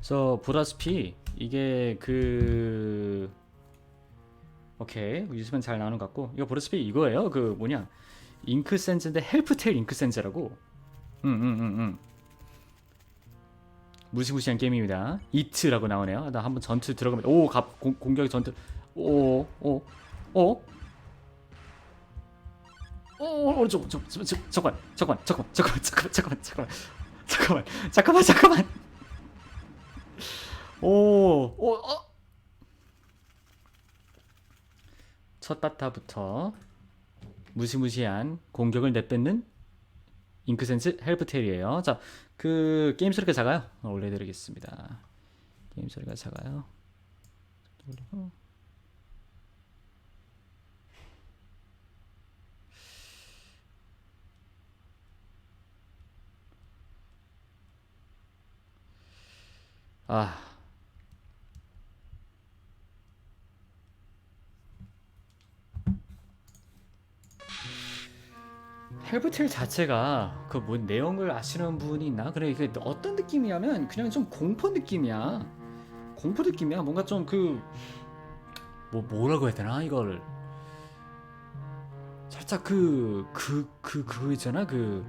그래서 보다시피 이게 그 오케이. 유지면 잘 나오는 것 같고. 이거 보다시피 이거예요? 그 뭐냐? 잉크 센즈인데 헬프테일 잉크 센즈라고. 응응응응 무시무시한 게임입니다. 이트라고 나오네요. 나 한번 전투 들어가면 오 갑, 공, 공격 전투. 오오오. 오, 오. 오, 저, 저, 저, 저, 잠깐만, 잠깐만, 잠깐만, 잠깐만, 잠깐만, 잠깐만, 잠깐만, 잠깐만, 잠깐만. 오, 오, 어. 첫 바타부터 무시무시한 공격을 내뱉는 잉크센스 헬프테일이에요. 자, 그 게임 소리가 작아요. 올려드리겠습니다. 게임 소리가 작아요. 아. 헬브텔 자체가 그뭐 내용을 아시는 분이 있나? 그래 이게 어떤 느낌이냐면 그냥 좀 공포 느낌이야. 공포 느낌이야. 뭔가 좀 그 뭐 뭐라고 해야 되나 이거를 살짝 그그 그 그 거 있잖아 그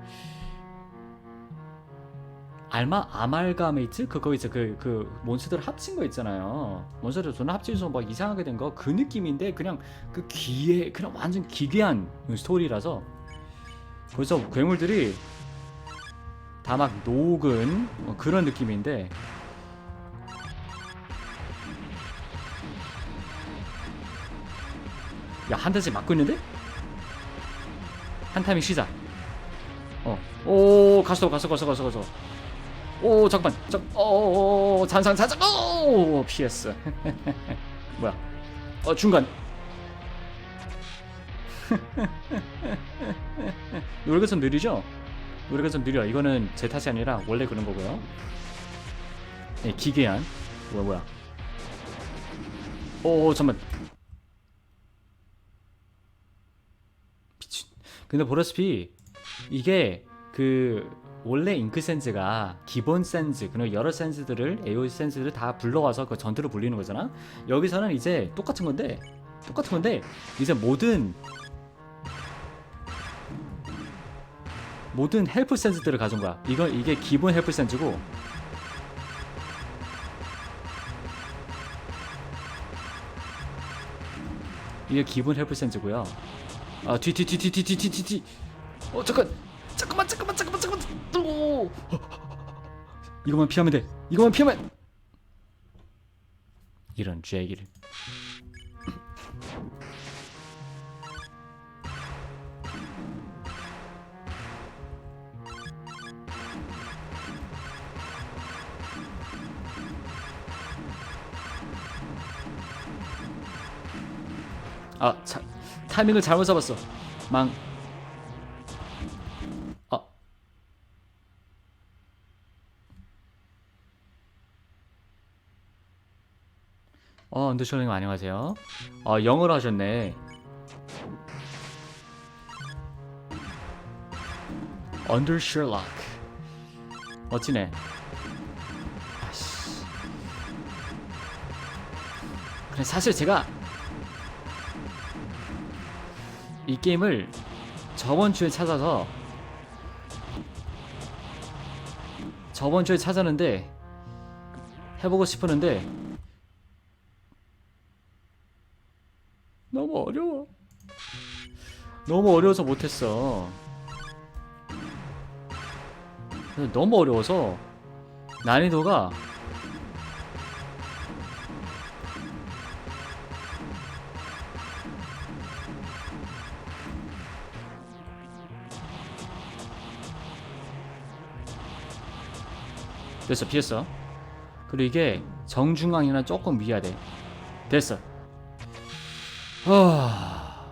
알마 아말가메이트 그거 있죠 그그 몬스터를 합친 거 있잖아요 몬스터를 존나 합치면서 막 이상하게 된 거 그 느낌인데 그냥 그 기괴 그냥 완전 기괴한 스토리라서 거기서 괴물들이 다 막 녹은 뭐 그런 느낌인데. 야한 대씩 맞고 있는데? 한 타이밍 쉬자 어오 갔어 갔어 갔어 갔어 갔어. 오 잠깐만. 잠오 잔상 잔상. 오 PS 뭐야? 어 중간 좀 느리죠? 좀 느려. 이거는 제 탓이 아니라 원래 그런 거고요. 네 기괴한. 뭐야 뭐야. 오 잠만. 미친. 근데 보다시피 이게 그 원래 잉크 센즈가 기본 센즈 그리고 여러 센즈들을 AOE 센즈들을 다 불러와서 그 전투를 불리는 거잖아. 여기서는 이제 똑같은 건데 똑같은 건데 이제 모든 모든 헬프 센즈들을 가진 거야. 이거 이게 기본 헬프 센즈고 이게 기본 헬프 센즈고요. 아 뒤 뒤 뒤 뒤 뒤 뒤 뒤 뒤. 어 잠깐 잠깐만 잠깐만 잠깐만 잠깐만 오 이거만 피하면 돼 이거만 피하면 이런 쥐기를 아 자, 타이밍을 잘못 잡았어 망 아. 어, 언더쇼님 안녕하세요. 어, 영어로 하셨네. 언더 셜록. 멋지네. 사실 제가 이 게임을 저번 주에 찾아서 저번 주에 찾았는데 해보고 싶었는데 너무 어려워. 너무 어려워서 못했어. 너무 어려워서 난이도가 됐어 피했어. 그리고 이게 정중앙이나 조금 위야 돼. 됐어. 하...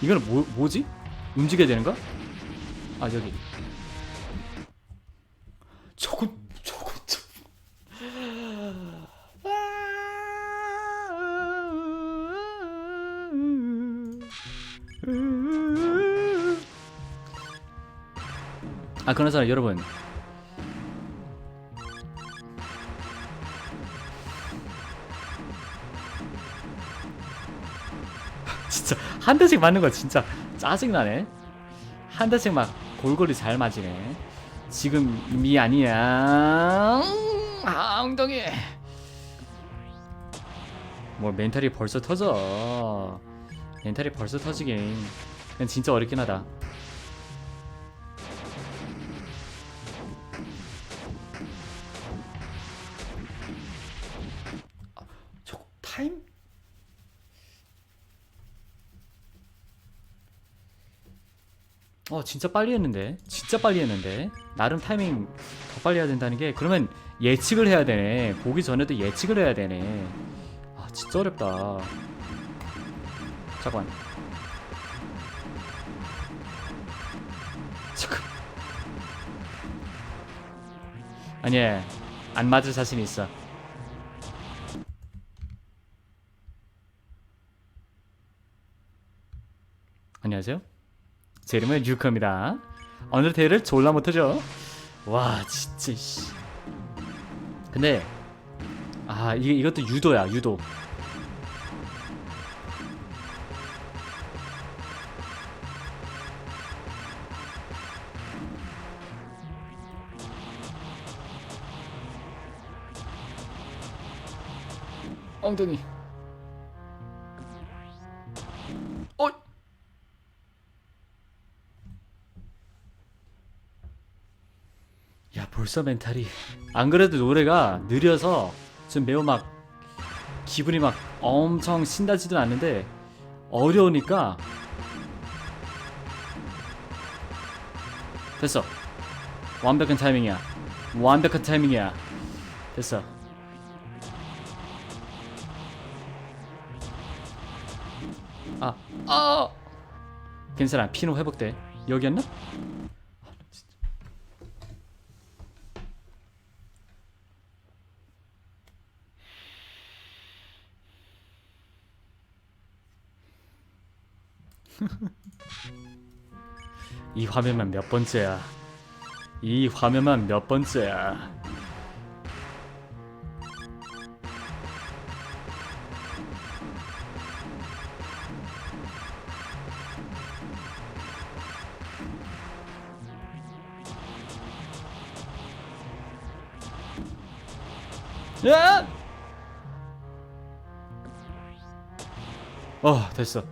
이거는 뭐, 뭐지? 움직여야 되는 거야? 아 여기 아 그나저나 여러분 진짜 한 대씩 맞는 거 진짜 짜증나네. 한 대씩 막 골고루 잘 맞이네. 지금이 아니야. 음, 아 엉덩이. 뭐 멘탈이 벌써 터져. 멘탈이 벌써 터지긴. 진짜 어렵긴 하다 어 진짜 빨리 했는데. 진짜 빨리 했는데. 나름 타이밍 더 빨리 해야 된다는 게 그러면 예측을 해야 되네. 보기 전에도 예측을 해야 되네. 아 진짜 어렵다. 잠깐 잠깐. 아니 안 맞을 자신 있어. 안녕하세요 제 이름은. 오늘 대회를 졸라 못하죠? 와 진짜 씨. 근데 아 이게 이것도 유도야 유도. 엉덩이. 어? 벌써 멘탈이. 안 그래도 노래가 느려서 좀 매우 막 기분이 막 엄청 신나지도 않는데 어려우니까. 됐어. 완벽한 타이밍이야. 완벽한 타이밍이야. 됐어. 아, 아 괜찮아. 피노 회복돼. 여기였나? 이 화면만 몇 번째야? 이 화면만 몇 번째야? 야! 어 됐어.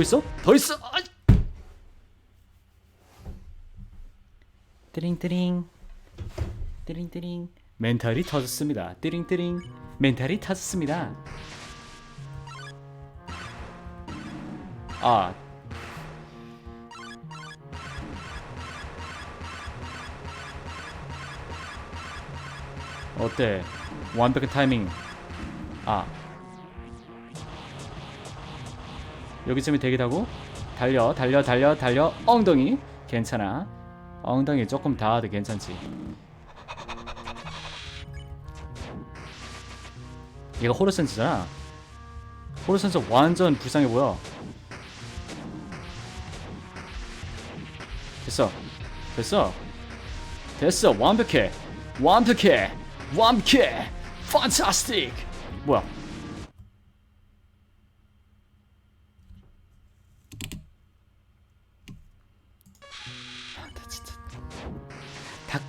또 있어? 더 있어? 아이! 띠링띠링. 띠링띠링. 멘탈이 터졌습니다. 띠링띠링. 멘탈이 터졌습니다. 아. 어때? 완벽한 타이밍. 아 여기쯤이 되기다고 달려 달려 달려 달려. 엉덩이. 괜찮아. 엉덩이 조금 닿아도 괜찮지. 얘가 호르센스잖아. 호르센스 완전 불쌍해 보여. 됐어. 됐어. 됐어. 완벽해. 완벽해. 완벽해. 판타스틱 뭐야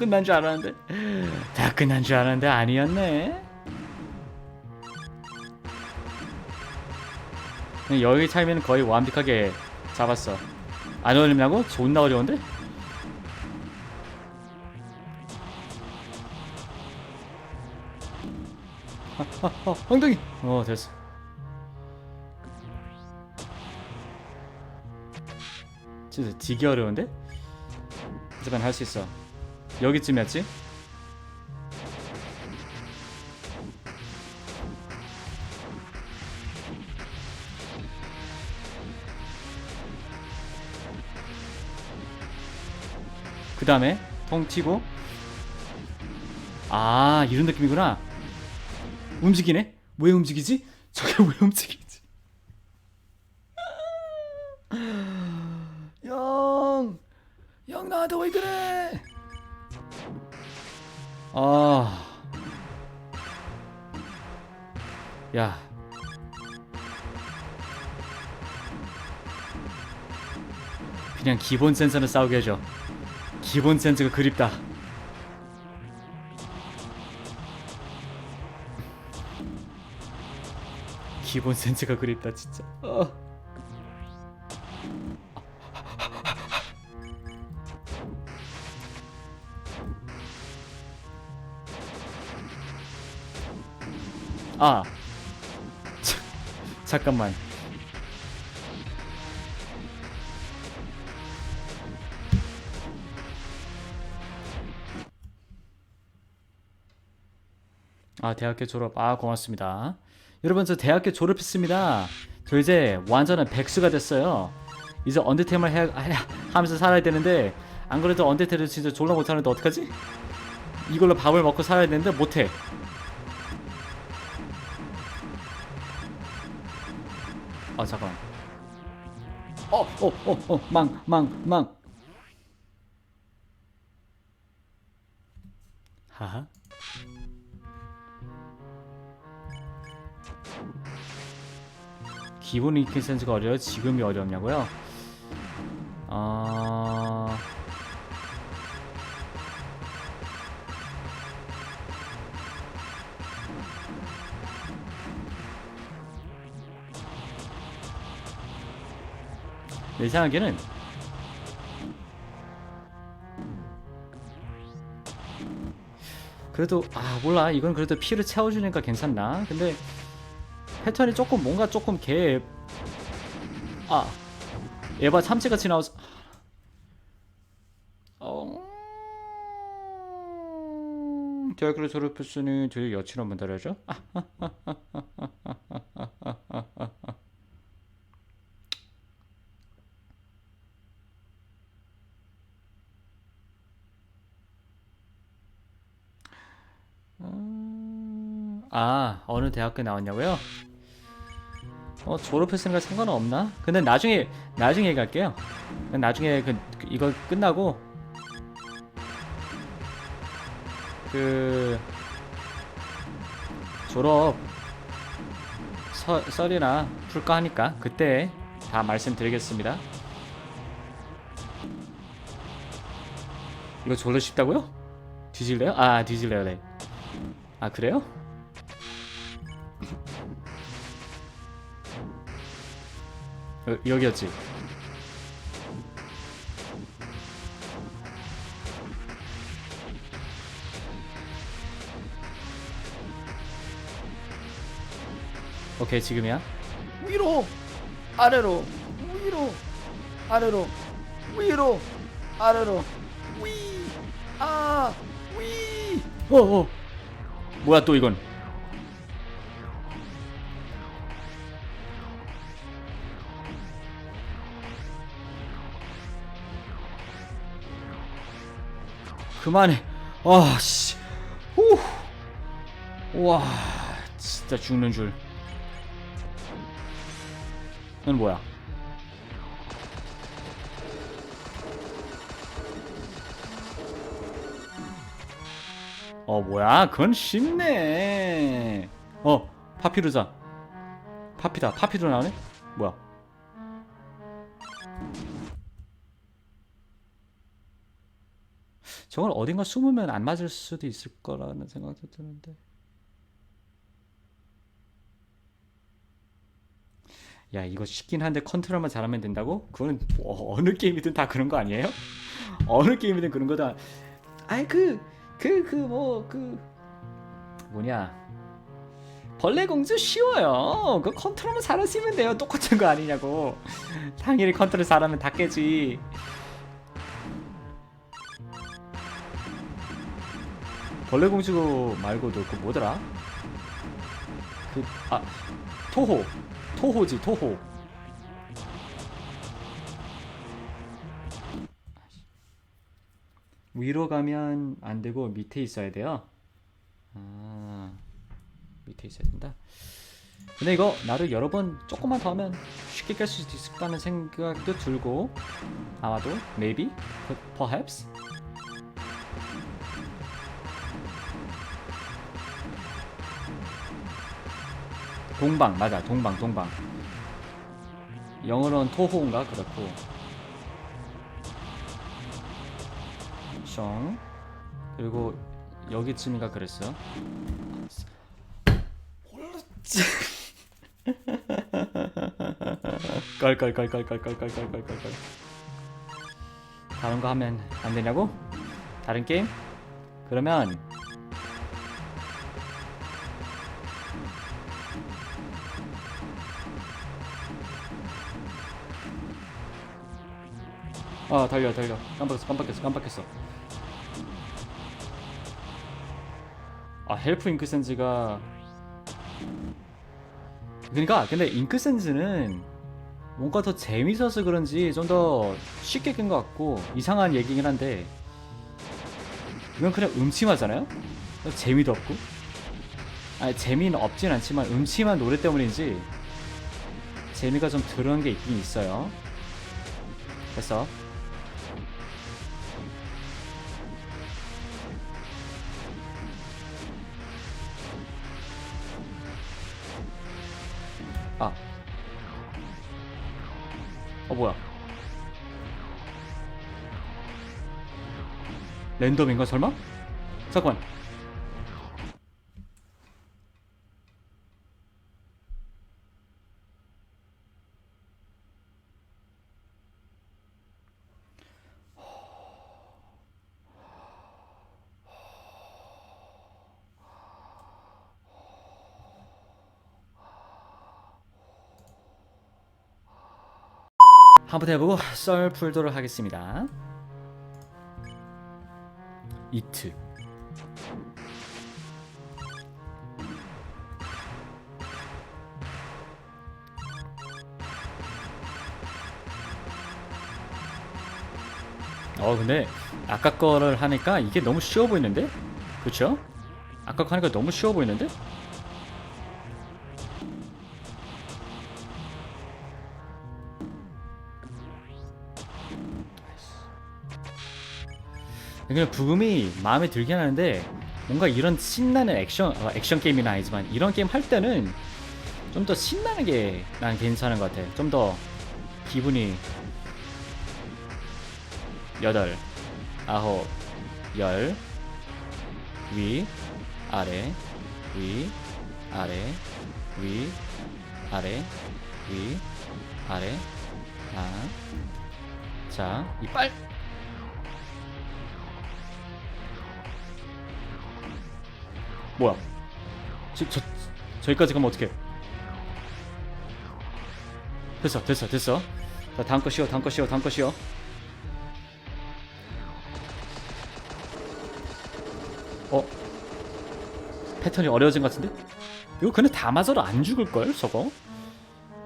끝난 줄 알았는데 다 끝난 줄 알았는데 아니었네. 여기 차이면 거의 완벽하게 잡았어. 안 어울리냐고? 존나 어려운데? 아, 아, 아, 엉덩이. 어 됐어. 진짜 되게 어려운데? 하지만 할 수 있어. 여기쯤이었지? 그 다음에 펑 튀고. 아 이런 느낌이구나. 움직이네? 왜 움직이지? 저게 왜 움직이 아, 야, 그냥 기본 센서는 싸우게 해줘. 기본 센서가 그립다. 기본 센스가 그립다 진짜. 어. 아. 자, 잠깐만. 아 대학교 졸업. 아 고맙습니다. 여러분 저 대학교 졸업했습니다. 저 이제 완전한 백수가 됐어요. 이제 언더테일만 해, 해, 하면서 살아야 되는데 안 그래도 언더테일을 진짜 졸라 못하는데 어떡하지? 이걸로 밥을 먹고 살아야 되는데 못해 아 잠깐. 어어 어 어 망 망 망. 하하. 기본 리퀴 센스가 어려요? 지금이 어렵냐고요? 아. 내 생각에는. 그래도 아 몰라. 이건 그래도 피를 채워주니까 괜찮나? 근데 패턴이 조금 뭔가 조금 개 아, 에바 참치같이 나와서 어... 대학교를 졸업했으니 되게 여친 한번 달아줘 아, 아 어느 대학교 나왔냐고요? 어 졸업했으니까 상관은 없나? 근데 나중에 나중에 얘기할게요. 나중에 그, 그 이거 끝나고 그 졸업 서, 썰이나 풀까 하니까 그때 다 말씀드리겠습니다. 이거 졸라 쉽다고요? 뒤질래요? 아 뒤질래요, 네. 아 그래요? 여, 여기였지. 오케이 지금이야. 위로 아래로 위로 아래로 위로 아래로 위아위 어어 뭐야 또 이건 그만해. 아, 씨. 후. 와, 진짜 죽는 줄. 넌 뭐야? 어, 뭐야? 그건 쉽네. 어, 파피루자. 파피다. 파피루 나오네? 뭐야? 저걸 어딘가 숨으면 안 맞을 수도 있을 거라는 생각도 드는데. 야 이거 쉽긴 한데 컨트롤만 잘하면 된다고? 그건 뭐 어느 게임이든 다 그런 거 아니에요? 어느 게임이든 그런 거다. 아이 그그 그 뭐 그 뭐냐 벌레 공주 쉬워요. 그 컨트롤만 잘하시면 돼요. 똑같은 거 아니냐고. 당연히 컨트롤 잘하면 다 깨지. 벌레 공주 말고도 그 뭐더라? 그 아 토호 토호지 토호. 위로 가면 안 되고 밑에 있어야 돼요. 아, 밑에 있어야 된다. 근데 이거 나를 여러 번 조금만 더 하면 쉽게 깰 수 있을까는 생각도 들고 아마도 maybe perhaps 동방 맞아 동방 동방 영어로는 토호인가 그렇고 숑 그리고 여기쯤인가 그랬어 껄껄껄껄껄껄껄껄껄껄 다른 거 하면 안 되냐고? 다른 게임? 그러면 아 달려 달려. 깜빡했어 깜빡했어 깜빡했어. 아 헬프 잉크센즈가 그러니까 근데 잉크센즈는 뭔가 더 재밌어서 그런지 좀 더 쉽게 깬 것 같고 이상한 얘기긴 한데 이건 그냥 음침하잖아요? 재미도 없고. 아니 재미는 없진 않지만 음침한 노래 때문인지 재미가 좀 들어간 게 있긴 있어요. 됐어 아. 어 뭐야? 랜덤인가 설마? 잠깐만. 한번 해보고 썰 풀도록 하겠습니다. 이트 어 근데 아까 거를 하니까 이게 너무 쉬워 보이는데? 그쵸? 아까 거 하니까 너무 쉬워 보이는데? 그냥 부금이 마음에 들긴 하는데 뭔가 이런 신나는 액션 어, 액션 게임은 아니지만 이런 게임 할 때는 좀 더 신나는 게 난 괜찮은 것 같아. 좀 더 기분이 여덟, 아홉, 열, 위, 아래, 위, 아래, 위, 아래, 위, 아래, 아, 자, 이빨. 뭐야? 저, 저 저기까지 가면 어떡해? 됐어, 됐어, 됐어. 자, 다음 거 쉬어, 다음 거 쉬어, 다음 거 쉬어. 어? 패턴이 어려워진 것 같은데? 이거 근데 다 맞아도 안 죽을걸, 저거?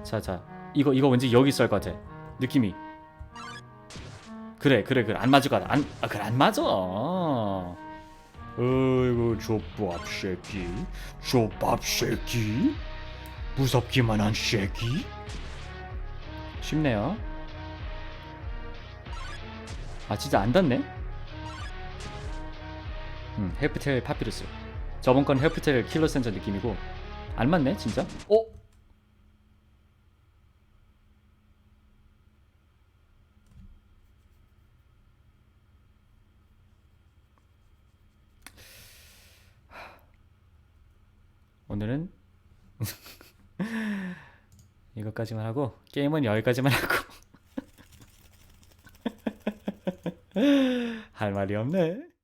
자, 자. 이거, 이거 왠지 여기 있을 것 같아. 느낌이. 그래, 그래, 그래. 안 맞을 것 같아. 안, 아, 그래, 안 맞아. 어이구 족밥 새끼. 족밥 새끼? 무섭기만 한 새끼? 쉽네요. 아 진짜 안 닿네? 음 헬프테일 파피루스. 저번 건 헬프테일 킬러 센저 느낌이고. 안 맞네 진짜? 어? 오늘은 이것까지만 하고 게임은 여기까지만 하고 할 말이 없네.